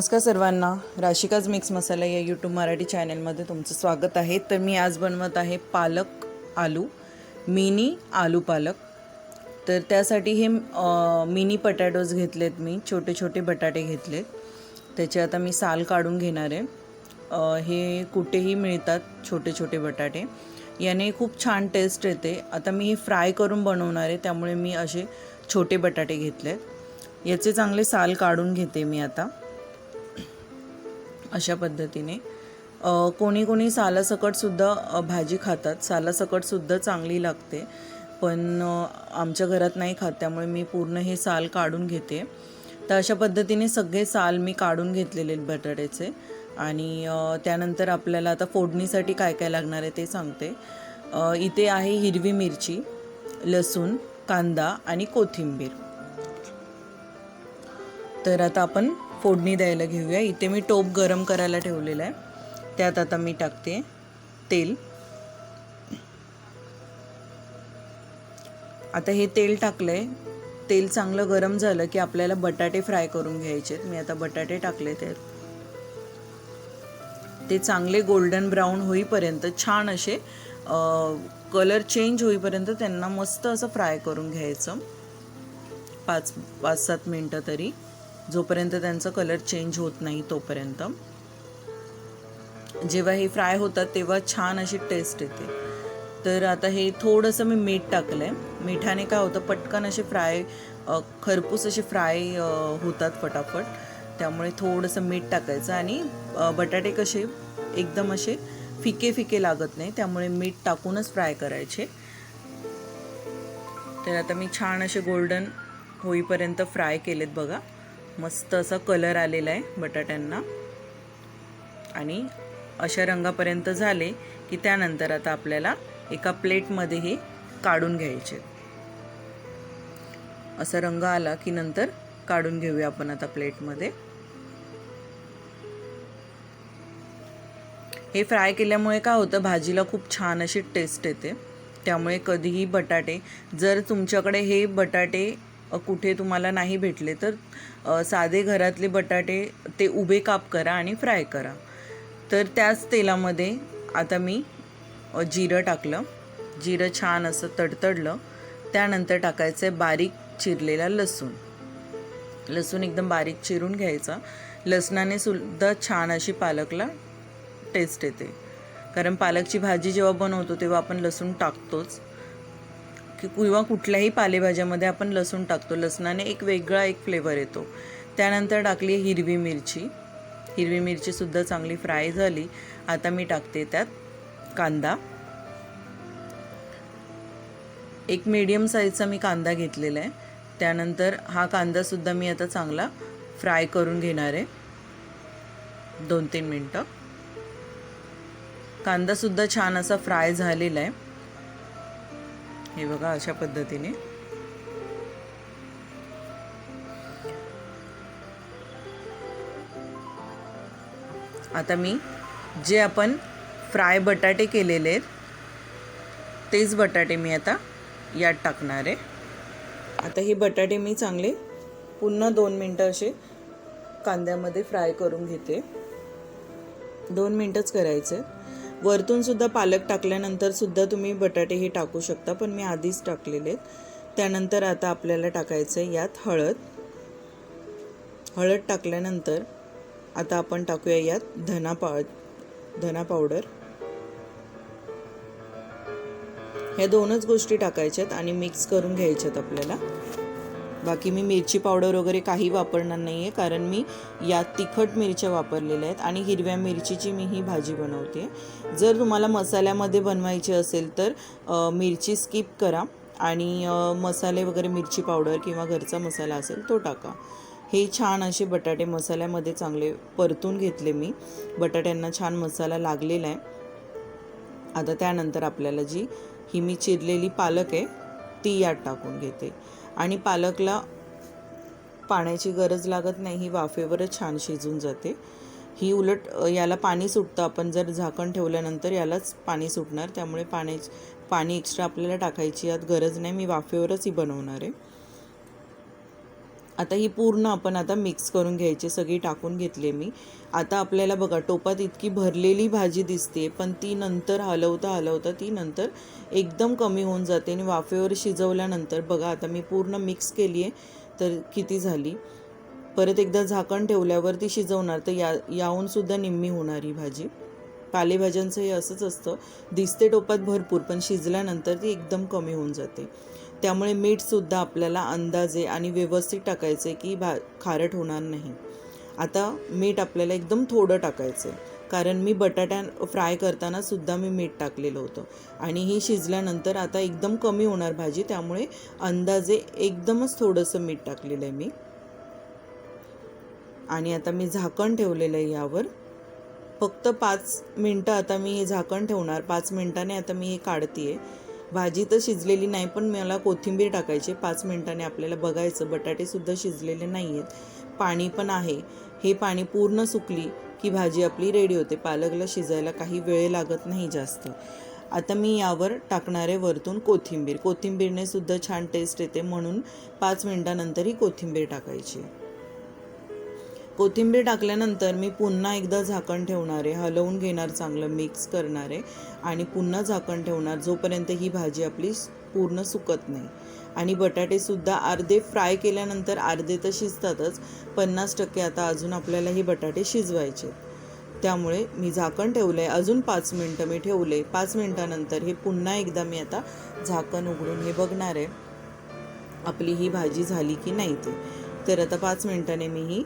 नमस्कार सर्वांना. राशिकाज मिक्स मसाला या यूट्यूब मराठी चॅनलमध्ये तुमचं स्वागत आहे. तर मी आज बनवत आहे पालक आलू मिनी आलू पालक. तर त्यासाठी हे मिनी पटॅटोज घेतलेत मी. छोटे छोटे बटाटे घेतलेत. त्याचे आता मी साल काढून घेणार आहे. हे कुठेही मिळतात छोटे छोटे बटाटे. याने खूप छान टेस्ट येते. आता मी हे फ्राय करून बनवणार आहे. त्यामुळे मी असे छोटे बटाटे घेतलेत. याचे चांगले साल काढून घेते मी आता. अशा पद्धतीने. कोणी कोणी सालासकटसुद्धा भाजी खातात. सालासकटसुद्धा चांगली लागते. पण आमच्या घरात नाही खात. त्यामुळे मी पूर्ण हे साल काढून घेते. तर अशा पद्धतीने सगळे साल मी काढून घेतलेले आहेत बटाट्याचे. आणि त्यानंतर आपल्याला आता फोडणीसाठी काय काय लागणार आहे ते सांगते. इथे आहे हिरवी मिरची लसूण कांदा आणि कोथिंबीर. तर आता आपण फोडणी द्यायला घेऊया. इथे मी टोप गरम करायला ठेवलेला आहे. त्यात आता मी टाकते तेल. आता हे तेल टाकलं आहे तेल चांगलं गरम झालं की आपल्याला बटाटे फ्राय करून घ्यायचे मी आता बटाटे टाकले त्यात ते चांगले गोल्डन ब्राऊन होईपर्यंत छान असे कलर चेंज होईपर्यंत त्यांना मस्त असं फ्राय करून घ्यायचं. पाच पाच सात मिनटं तरी. जोपर्यंत त्यांचा कलर चेंज होत नाही तोपर्यंत. जेव्हा हे फ्राय होतात तेव्हा छान अशी टेस्ट येते. तर आता हे थोडंसं मी मीठ टाकलं आहे मिठाने काय होतं पटकन असे फ्राय खरपूस असे फ्राय होतात फटाफट. त्यामुळे थोडंसं मीठ टाकायचं आणि बटाटे कसे एकदम असे फिके फिके लागत नाही त्यामुळे मीठ टाकूनच फ्राय करायचे. तर आता मी छान असे गोल्डन होईपर्यंत फ्राय केलेत बघा. मस्त असा कलर आलेला आहे बटाट्यांना. आणि अशा रंगापर्यंत झाले की त्यानंतर आता आपल्याला एका प्लेटमध्ये हे काढून घ्यायचे. असा रंग आला की नंतर काढून घेऊया आपण आता प्लेटमध्ये हे फ्राय केल्यामुळे काय होतं? भाजीला खूप छान अशी टेस्ट येते. त्यामुळे कधीही बटाटे जर तुमच्याकडे हे बटाटे कुठे तुम्हाला नाही भेटले तर साधे घरातले बटाटे ते उभे काप करा आणि फ्राय करा. तर त्याच तेलामध्ये आता मी जिरं टाकलं. जिरं छान असं तडतडलं. त्यानंतर टाकायचं आहे बारीक चिरलेला लसूण. लसूण एकदम बारीक चिरून घ्यायचा. लसणाने सुद्धा छान अशी पालकला टेस्ट येते. कारण पालकची भाजी जेव्हा बनवतो तेव्हा आपण लसूण टाकतोच. किंवा कुठल्याही पालेभाज्यामध्ये आपण लसूण टाकतो. लसणाने एक वेगळा एक फ्लेवर येतो. त्यानंतर टाकली हिरवी मिरची. हिरवी मिरचीसुद्धा चांगली फ्राय झाली. आता मी टाकते त्यात कांदा. एक मीडियम साईजचा मी कांदा घेतलेला आहे. त्यानंतर हा कांदासुद्धा मी आता चांगला फ्राय करून घेणार आहे. दोन तीन मिनटं कांदासुद्धा छान असा फ्राय झालेला आहे. हे बघा अशा पद्धतीने. आता मी जे आपण फ्राय बटाटे केलेले आहेत तेच बटाटे मी आता यात टाकणार आहे. आता हे बटाटे मी चांगले पुन्हा दोन मिनटं असे कांद्यामध्ये फ्राय करून घेते. दोन मिनटंच करायचे वरतून सुद्धा पालक टाकल्यानंतर सुद्धा तुम्ही बटाटे हे टाकू शकता पण मी आधीच टाकलेले आहेत. त्यानंतर आता आपल्याला टाकायचं आहे यात हळद. हळद टाकल्यानंतर आता आपण टाकूया यात धना पाव धना पावडर ह्या दोनच गोष्टी टाकायच्यात आणि मिक्स करून घ्यायच्यात आपल्याला. बाकी मी मिरची पावडर वगैरे काही वापरणार नाही आहे कारण मी यात तिखट मिरच्या वापरलेल्या आहेत आणि हिरव्या मिरचीची मी ही भाजी बनवते. जर तुम्हाला मसाल्यामध्ये बनवायची असेल तर मिरची स्किप करा आणि मसाले वगैरे मिरची पावडर किंवा घरचा मसाला असेल तो टाका. हे छान असे बटाटे मसाल्यामध्ये चांगले परतून घेतले मी. बटाट्यांना छान मसाला लागलेला आहे. आता त्यानंतर आपल्याला जी ही मी चिरलेली पालक आहे ती यात टाकून घेते. आणि पालकला पाण्याची गरज लागत नाही ही वाफेवरच छान शिजून जाते. ही उलट याला पाणी सुटतं. आपण जर झाकण ठेवल्यानंतर यालाच पाणी सुटणार. त्यामुळे पाण्याची पाणी एक्स्ट्रा आपल्याला टाकायची यात गरज नाही. मी वाफेवरच ही बनवणार आहे. आता ही पूर्ण आपण आता मिक्स करून घ्यायची सगळी टाकून घेतली मी. आता आपल्याला बघा टोपात इतकी भरलेली भाजी दिसते पण ती नंतर हलवता हलवता ती नंतर एकदम कमी होऊन जाते आणि वाफेवर शिजवल्यानंतर बघा आता मी पूर्ण मिक्स केली आहे तर किती झाली? परत एकदा झाकण ठेवल्यावर ती शिजवणार तर या याहूनसुद्धा निम्मी होणार ही भाजी. पालेभाज्यांचं हे असंच असतं दिसते टोपात भरपूर पण शिजल्यानंतर ती एकदम कमी होऊन जाते. त्यामुळे मीठसुद्धा आपल्याला अंदाजे आणि व्यवस्थित टाकायचं आहे की भा खारट होणार नाही. आता मीठ आपल्याला एकदम थोडं टाकायचं आहे कारण मी बटाट्या फ्राय करताना सुद्धा मी मीठ टाकलेलं होतं. आणि ही शिजल्यानंतर आता एकदम कमी होणार भाजी त्यामुळे अंदाजे एकदमच थोडंसं मीठ टाकलेलं आहे मी. आणि आता मी झाकण ठेवलेलं आहे यावर. फक्त पाच मिनटं आता मी हे झाकण ठेवणार. पाच मिनटाने आता मी हे काढते आहे भाजी तर शिजलेली नाही पण मला कोथिंबीर टाकायची पाच मिनटाने आपल्याला बघायचं. बटाटेसुद्धा शिजलेले नाही आहेत. पाणी पण आहे. हे पाणी पूर्ण सुकली की भाजी आपली रेडी होते. पालकला शिजायला काही वेळ लागत नाही जास्त. आता मी यावर टाकणारे वरतून कोथिंबीर. कोथिंबीरने सुद्धा छान टेस्ट येते म्हणून पाच मिनटानंतर ही कोथिंबीर टाकायची कोथिंबीर टाकल्यानंतर मी पुन्हा एकदा झाकण ठेवणार आहे. हलवून घेणार चांगलं मिक्स करणार आहे. आणि पुन्हा झाकण ठेवणार जोपर्यंत ही भाजी आपली पूर्ण सुकत नाही. आणि बटाटेसुद्धा अर्धे फ्राय केल्यानंतर अर्धे तर शिजतातच. पन्नास टक्के आता अजून आपल्याला हे बटाटे शिजवायचे त्यामुळे मी झाकण ठेवलं आहे अजून पाच मिनटं मी ठेवले पाच मिनटानंतर हे पुन्हा एकदा मी आता झाकण उघडून हे बघणार आहे. आपली ही भाजी झाली की नाही ते. तर आता पाच मिनटाने मी ही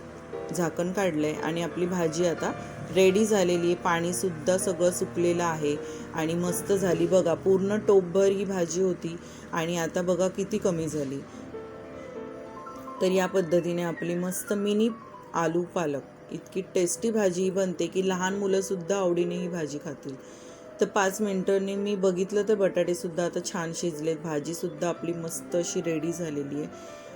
झाकण काढलं आहे आणि आपली भाजी आता रेडी झालेली आहे. पाणीसुद्धा सगळं सुकलेलं आहे आणि मस्त झाली. बघा पूर्ण टोपभर ही भाजी होती आणि आता बघा किती कमी झाली. तर या पद्धतीने आपली मस्त मिनी आलू पालक. इतकी टेस्टी भाजी बनते की लहान मुलंसुद्धा आवडीने ही भाजी खातील. तर पाच मिनटांनी मी बघितलं तर बटाटेसुद्धा आता छान शिजलेत. भाजीसुद्धा आपली मस्त अशी रेडी झालेली आहे.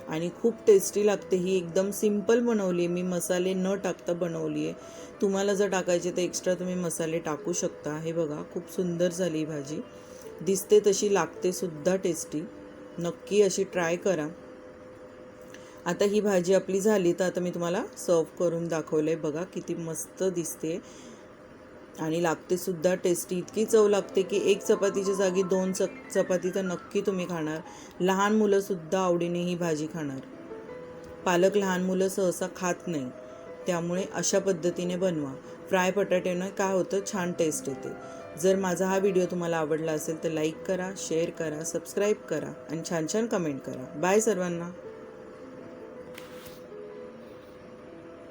आणि खूप टेस्टी लागते. ही एकदम सिंपल बनवली आहे. मी मसाले न टाकता बनवली आहे. तुम्हाला जर टाकायचे तर एक्स्ट्रा तुम्ही मसाले टाकू शकता. हे बघा खूप सुंदर झाली ही भाजी. दिसते तशी लागते सुद्धा टेस्टी नक्की अशी ट्राय करा. आता ही भाजी आपली झाली तर आता मी तुम्हाला सर्व करून दाखवलं आहे बघा किती मस्त दिसते आणि लागते सुद्धा टेस्टी इतकी चव लागते की एक चपातीच्या जागी दोन च चपाती तर नक्की तुम्ही खाणार. लहान मुलंसुद्धा आवडीने ही भाजी खाणार. पालक लहान मुलं सहसा खात नाही. त्यामुळे अशा पद्धतीने बनवा. फ्राय बटाट्यानं काय होतं? छान टेस्ट येते. जर माझा हा व्हिडिओ तुम्हाला आवडला असेल तर लाईक करा शेअर करा सबस्क्राईब करा आणि छान छान कमेंट करा. बाय सर्वांना.